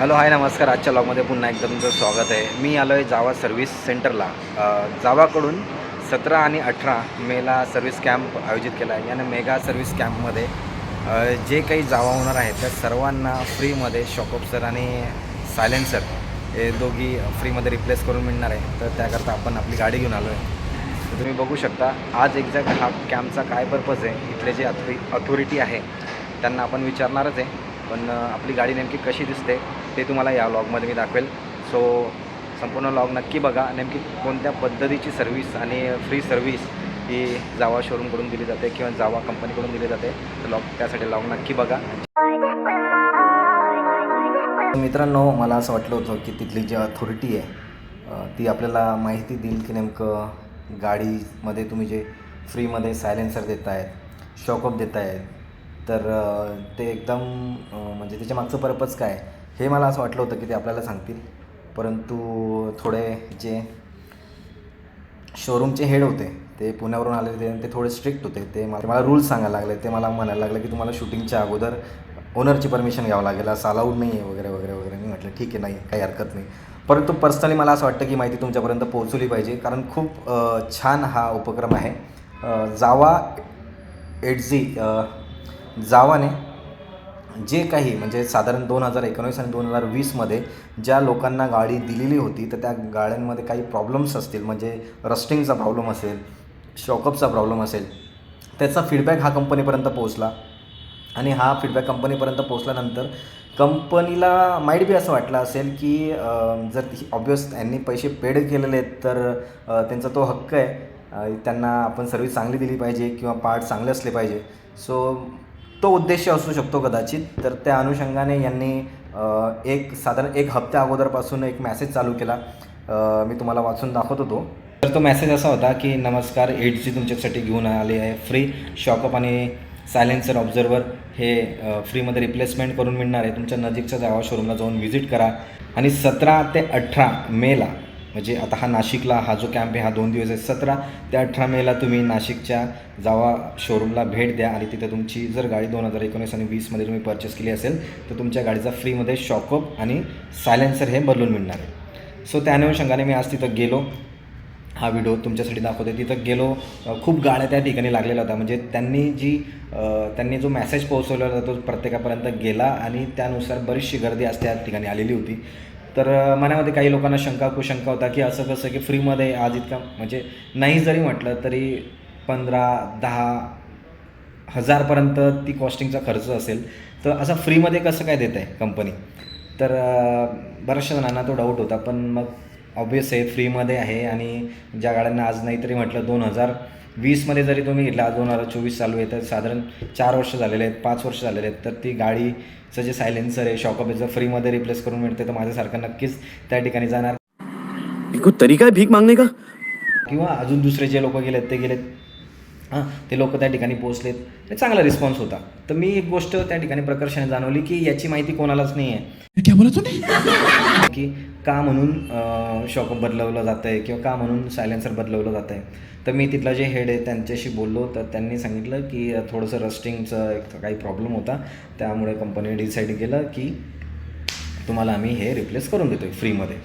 Hello hi नमस्कार. आजच्या लॉगमध्ये पुन्हा एकदा तुमचं स्वागत आहे. मी आलो आहे जावा सर्व्हिस सेंटरला. जावाकडून सतरा आणि अठरा मेला सर्व्हिस कॅम्प आयोजित केला आहे. यानं मेगा सर्व्हिस कॅम्पमध्ये जे काही जावा होणार आहेत त्या सर्वांना फ्रीमध्ये शॉकअप सर आणि सायलेन्सर हे दोघी फ्रीमध्ये रिप्लेस करून मिळणार आहे. तर त्याकरता आपण आपली गाडी घेऊन आलो आहे तर तुम्ही बघू शकता आज एक्झॅक्ट हा कॅम्पचा काय पर्पज आहे इथले जे अथॉरि अथॉरिटी आहे त्यांना आपण विचारणारच आहे. पण आपली गाडी नेमकी कशी दिसते ते तुम्हाला या लॉगमध्ये मी दाखवेल. सो संपूर्ण लॉग नक्की बघा. नेमकी कोणत्या पद्धतीची सर्व्हिस आणि फ्री सर्व्हिस ही जावा शोरूमकडून दिली जाते किंवा जावा कंपनीकडून दिली जाते तर लॉग त्यासाठी लॉग नक्की बघा. मित्रांनो मला असं वाटलं होतं की तिथली जी अथॉरिटी आहे ती आपल्याला माहिती देईल की नेमकं गाडीमध्ये तुम्ही जे फ्रीमध्ये सायलेन्सर देत आहेत शॉकअप देत आहेत तर ते एकदम म्हणजे त्याच्या मागचं पर्पज काय? हे मला असं वाटलं होतं की ते आपल्याला सांगतील. परंतु थोडे जे शोरूमचे हेड होते ते पुण्यावरून आलेले आणि ते थोडे स्ट्रिक्ट होते. ते मला मला रूल्स सांगायला लागले. ते मला म्हणायला लागले की तुम्हाला शूटिंगच्या अगोदर ओनरची परमिशन घ्यावं लागेल. असं अलाउड नाही आहे वगैरे वगैरे वगैरे. मी म्हटलं ठीक आहे नाही काही हरकत नाही. परंतु पर्सनली मला असं वाटतं की माहिती तुमच्यापर्यंत पोहोचवली पाहिजे. कारण खूप छान हा उपक्रम आहे. जावा एट झी जावाने जे काही म्हणजे साधारण दोन हजार एकोणीस आणि दोन हजार वीसमध्ये ज्या लोकांना गाडी दिलेली होती तर त्या गाड्यांमध्ये काही प्रॉब्लेम्स असतील म्हणजे रस्टिंगचा प्रॉब्लेम असेल शॉकअपचा प्रॉब्लेम असेल त्याचा फीडबॅक हा कंपनीपर्यंत पोहोचला. आणि हा फीडबॅक कंपनीपर्यंत पोहोचल्यानंतर कंपनीला माईट बी असं वाटलं असेल की जर ऑब्वियस यांनी पैसे पेड केलेले आहेत तर त्यांचा तो हक्क आहे. त्यांना आपण सर्विस चांगली दिली पाहिजे किंवा पार्ट चांगले असले पाहिजे. सो तो उद्देश असू शकतो कदाचित तर त्या अनुषंगाने यांनी एक साधारण एक हप्त्या अगोदरपासून एक मॅसेज चालू केला. मी तुम्हाला वाचून दाखवत होतो. तर तो मेसेज असा होता की नमस्कार एट जी तुमच्यासाठी घेऊन आले आहे फ्री शॉकअप आणि सायलेन्सर ऑब्झर्वर हे फ्रीमध्ये रिप्लेसमेंट करून मिळणार आहे. तुमच्या नजीकच्या जावा शोरूमला जाऊन व्हिजिट करा आणि सतरा ते अठरा मेला म्हणजे आता हा नाशिकला हा जो कॅम्प आहे हा दोन दिवस आहे सतरा. ते अठरा मेला तुम्ही नाशिकच्या जावा शोरूमला भेट द्या आणि तिथे तुमची जर गाडी दोन हजार एकोणीस आणि वीसमध्ये तुम्ही परचेस केली असेल तर तुमच्या गाडीचा फ्रीमध्ये शॉकअप आणि सायलेन्सर हे बदलून मिळणार आहे. सो त्या अनुषंगाने मी आज तिथं गेलो. हा व्हिडिओ तुमच्यासाठी दाखवते तिथं गेलो. खूप गाड्या त्या ठिकाणी लागलेला होत्या. म्हणजे त्यांनी जी त्यांनी जो मेसेज पोहोचवला होता तो प्रत्येकापर्यंत गेला आणि त्यानुसार बरीचशी गर्दी आज त्या ठिकाणी आलेली होती. तर मनामध्ये काही लोकांना शंका कुशंका होता की असं कसं की फ्रीमध्ये आज इतका म्हणजे नाही जरी म्हटलं तरी पंधरा दहा हजारपर्यंत ती कॉस्टिंगचा खर्च असेल. तर असं फ्रीमध्ये कसं काय देत आहे कंपनी तर बऱ्याचशा जणांना तो डाऊट होता पण मग ऑब्वियस आहे फ्रीमध्ये आहे आणि ज्या गाड्यांना आज नाही तरी म्हटलं दोन हजार वीसमध्ये जरी तुम्ही घेतला दोन हजार चोवीस चालू आहे तर साधारण चार वर्ष झालेले आहेत पाच वर्ष झालेले आहेत तर ती गाडीचं जे सायलेन्सर आहे शॉकअप जर फ्रीमध्ये रिप्लेस करून मिळते तर माझ्यासारखं नक्कीच त्या ठिकाणी जाणार. ये कोई तरीका है भीख मांगने का? किंवा अजून दुसरे जे लोक गेलेत ते गेलेत हां ते लोक त्या ठिकाणी पोहोचलेत. ते चांगला रिस्पॉन्स होता. तर मी एक गोष्ट त्या ठिकाणी प्रकर्षाने जाणवली की याची माहिती कोणालाच नाही आहे क्या बोला तूने की का म्हणून शॉकअप बदलवलं जातं आहे किंवा का म्हणून सायलेन्सर बदलवलं जातं आहे तर मी तिथला जे हेड आहे त्यांच्याशी बोललो. तर त्यांनी सांगितलं की थोडंसं रस्टिंगचं एक काही प्रॉब्लेम होता. त्यामुळे कंपनीने डिसाईड केलं की तुम्हाला आम्ही हे रिप्लेस करून देतो आहे फ्रीमध्ये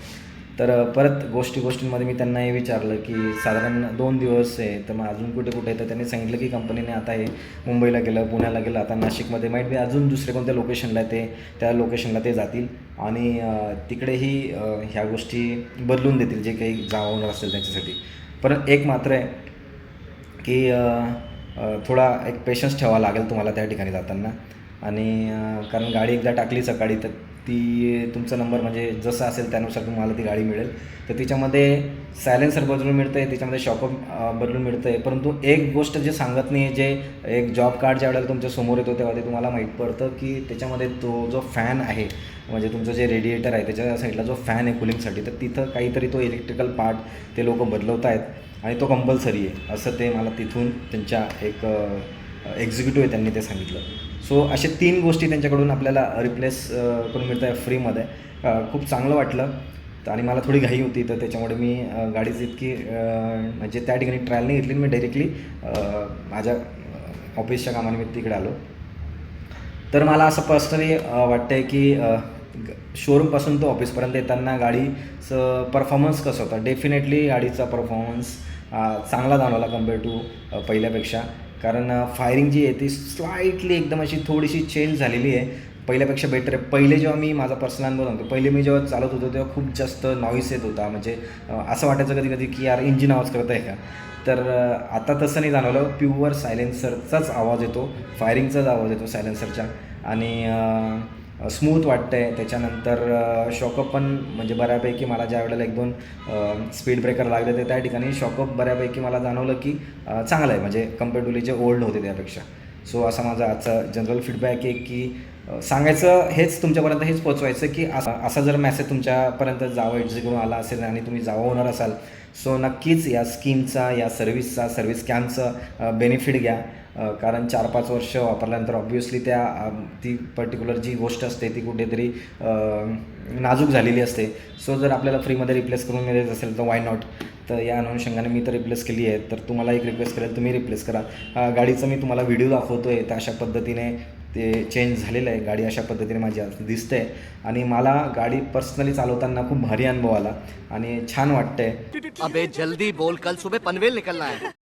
तर परत गोष्टी गोष्टींमध्ये मी त्यांना हे विचारलं की साधारण दोन दिवस आहे तर मग अजून कुठे कुठे आहे? तर त्यांनी सांगितलं की कंपनीने आता हे मुंबईला गेलं पुण्याला गेलं आता नाशिकमध्ये माहीत बी अजून दुसरे कोणत्या लोकेशनला ते त्या लोकेशनला ते जातील. आणि तिकडेही ह्या गोष्टी बदलून देतील जे काही जावणार असेल त्यांच्यासाठी. परत एक मात्र आहे की थोडा एक पेशन्स ठेवावा लागेल तुम्हाला त्या ठिकाणी जाताना. आणि कारण गाडी एकदा टाकली सकाळी तर ती तुमचा नंबर म्हणजे जसं असेल त्यानुसार तुम्हाला ती गाडी मिळेल. तर तिच्यामध्ये सायलेन्सर बदलून मिळतं आहे त्याच्यामध्ये शॉकअप बदलून मिळतं आहे परंतु एक गोष्ट जे सांगत नाही जे एक जॉब कार्ड ज्या वेळेला तुमच्यासमोर येतो तेव्हा ते तुम्हाला माहीत पडतं की त्याच्यामध्ये तो जो फॅन आहे म्हणजे तुमचं जे रेडिएटर आहे त्याच्या साईडला जो फॅन आहे कुलिंगसाठी तर तिथं काहीतरी तो इलेक्ट्रिकल पार्ट ते लोक बदलवत आहेत आणि तो कंपल्सरी आहे. असं ते मला तिथून त्यांच्या एक एक्झिक्युटिव्ह आहे त्यांनी ते सांगितलं. सो असे तीन गोष्टी त्यांच्याकडून आपल्याला रिप्लेस करून मिळत आहे फ्रीमध्ये खूप चांगलं वाटलं. तर आणि मला थोडी घाई होती तर त्याच्यामुळे मी गाडीच गाडीची इतकी म्हणजे त्या ठिकाणी ट्रायल नाही घेतली. मी डायरेक्टली माझ्या ऑफिसच्या कामानिमित्त तिकडे आलो. तर मला असं पर्सनली वाटतं आहे की शोरूमपासून तो ऑफिसपर्यंत येताना गाडीचं परफॉर्मन्स कसं होता? डेफिनेटली गाडीचा परफॉर्मन्स चांगला जाणवला कंपेअर टू पहिल्यापेक्षा. कारण फायरिंग जी आहे ती स्लाइटली एकदम अशी थोडीशी चेंज झालेली आहे. पहिल्यापेक्षा बेटर आहे. पहिले जेव्हा मी माझा पर्सनल अनुभव सांगतो पहिले मी जेव्हा चालत होतो तेव्हा खूप जास्त नॉईस येत होता. म्हणजे असं वाटायचं कधी कधी की यार इंजिन आवाज करत आहे का? तर आता तसं नाही जाणवलं. प्युअर सायलेन्सरचाच आवाज येतो. फायरिंगचाच आवाज येतो सायलेन्सरच्या आणि स्मूथ वाटतं आहे त्याच्यानंतर शॉकअप पण म्हणजे बऱ्यापैकी मला ज्या वेळेला एक दोन स्पीड ब्रेकर लागले ते त्या ठिकाणी शॉकअप बऱ्यापैकी मला जाणवलं की चांगलं आहे. म्हणजे कंपेअर जे ओल्ड होते त्यापेक्षा. सो असा माझा आजचा जनरल फीडबॅक आहे की सांगायचं हेच तुमच्यापर्यंत हेच पोचवायचं की असा असा जर मॅसेज तुमच्यापर्यंत जावं एक्झिक्यूट आला असेल आणि तुम्ही जावं होणार असाल सो नक्कीच या स्कीमचा या सर्व्हिसचा सर्व्हिस कॅम्पचं बेनिफिट घ्या. कारण चार पाच वर्ष वापरल्यानंतर ऑब्व्हियसली त्या ती पर्टिक्युलर जी गोष्ट असते ती कुठेतरी नाजूक झालेली असते. सो जर आपल्याला फ्रीमध्ये रिप्लेस करून मिळत असेल तर वाय नॉट तर या अनुषंगाने मी तर रिप्लेस केली आहे. तर तुम्हाला एक रिक्वेस्ट करेल तुम्ही रिप्लेस करा. गाडीचं मी तुम्हाला व्हिडिओ दाखवतो आहे तर अशा पद्धतीने ते चेंज झालेलं आहे. गाडी अशा पद्धतीने माझी आज दिसते आणि मला गाडी पर्सनली चालवताना खूप भारी अनुभव आला. आणि छान वाटतंय. अबे जल्दी बोल. कल सुबह पनवेल निकलना है।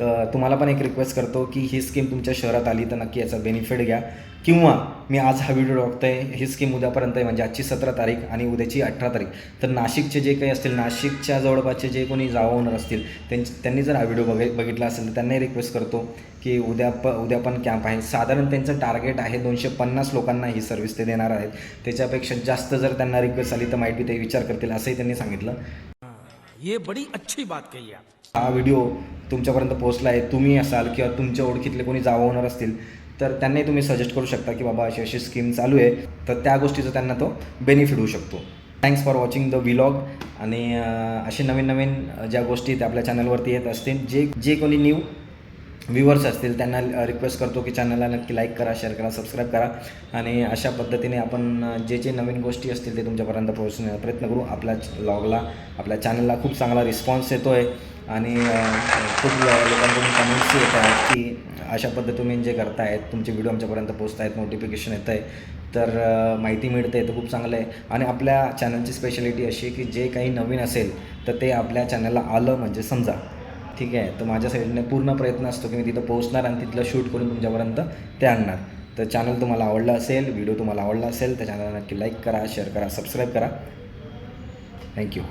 तर तुम्हाला पण एक रिक्वेस्ट करतो की ही स्कीम तुमच्या शहरात आली तर नक्की याचा बेनिफिट घ्या. किंवा मी आज हा व्हिडिओ बघतोय ही स्कीम उद्यापर्यंत आहे म्हणजे आजची सतरा तारीख आणि उद्याची अठरा तारीख. तर नाशिकचे जे काही असतील नाशिकच्या जवळपासचे जे कोणी जावा होणार असतील त्यांची त्यांनी जर हा व्हिडिओ बघ बघितला असेल तर त्यांनाही रिक्वेस्ट करतो की उद्या प उद्या पण कॅम्प आहे. साधारण त्यांचं टार्गेट आहे दोनशे पन्नास लोकांना ही सर्व्हिस ते देणार आहेत. त्याच्यापेक्षा जास्त जर त्यांना रिक्वेस्ट आली तर माहिती ते विचार करतील असंही त्यांनी सांगितलं. ये बड़ी अच्छी बात कही आप. हा व्हिडिओ तुमच्यापर्यंत पोहोचला आहे तुम्ही असाल किंवा तुमच्या ओळखीतले कोणी जावा होणार असतील तर त्यांनाही तुम्ही सजेस्ट करू शकता की बाबा अशी अशी स्कीम चालू आहे. तर त्या गोष्टीचा त्यांना तो बेनिफिट होऊ शकतो. Thanks for watching the vlog आणि असे नवीन नवीन ज्या गोष्टी त्या आपल्या चॅनलवरती येत असतील जे जे कोणी न्यू व्ह्युअर्स असतील त्यांना रिक्वेस्ट करतो की चॅनलला नक्की लाईक करा शेअर करा सबस्क्राईब करा. आणि अशा पद्धतीने आपण जे जे नवीन गोष्टी असतील ते तुमच्यापर्यंत पोहोचण्याचा प्रयत्न करू. आपल्या ब्लॉगला आपल्या चॅनलला खूप चांगला रिस्पॉन्स येतो आहे आणि खूप लोकांकडून कमेंट्स येत आहेत की अशा पद्धतीने जे करतायत तुमचे व्हिडिओ आमच्यापर्यंत पोचत आहेत नोटिफिकेशन येत आहे तर माहिती मिळते तर खूप चांगलं आहे. आणि आपल्या चॅनलची स्पेशालिटी अशी आहे की जे काही नवीन असेल तर ते आपल्या चॅनलला आलं म्हणजे समजा. ठीक आहे? तर माझ्या साईडने पूर्ण प्रयत्न असतो की मी तिथं पोहोचणार आणि तिथलं शूट करून तुमच्यापर्यंत ते आणणार. तर चॅनल तुम्हाला आवडलं असेल व्हिडिओ तुम्हाला आवडला असेल तर चॅनलला नक्की लाईक करा शेअर करा सबस्क्राईब करा. थँक्यू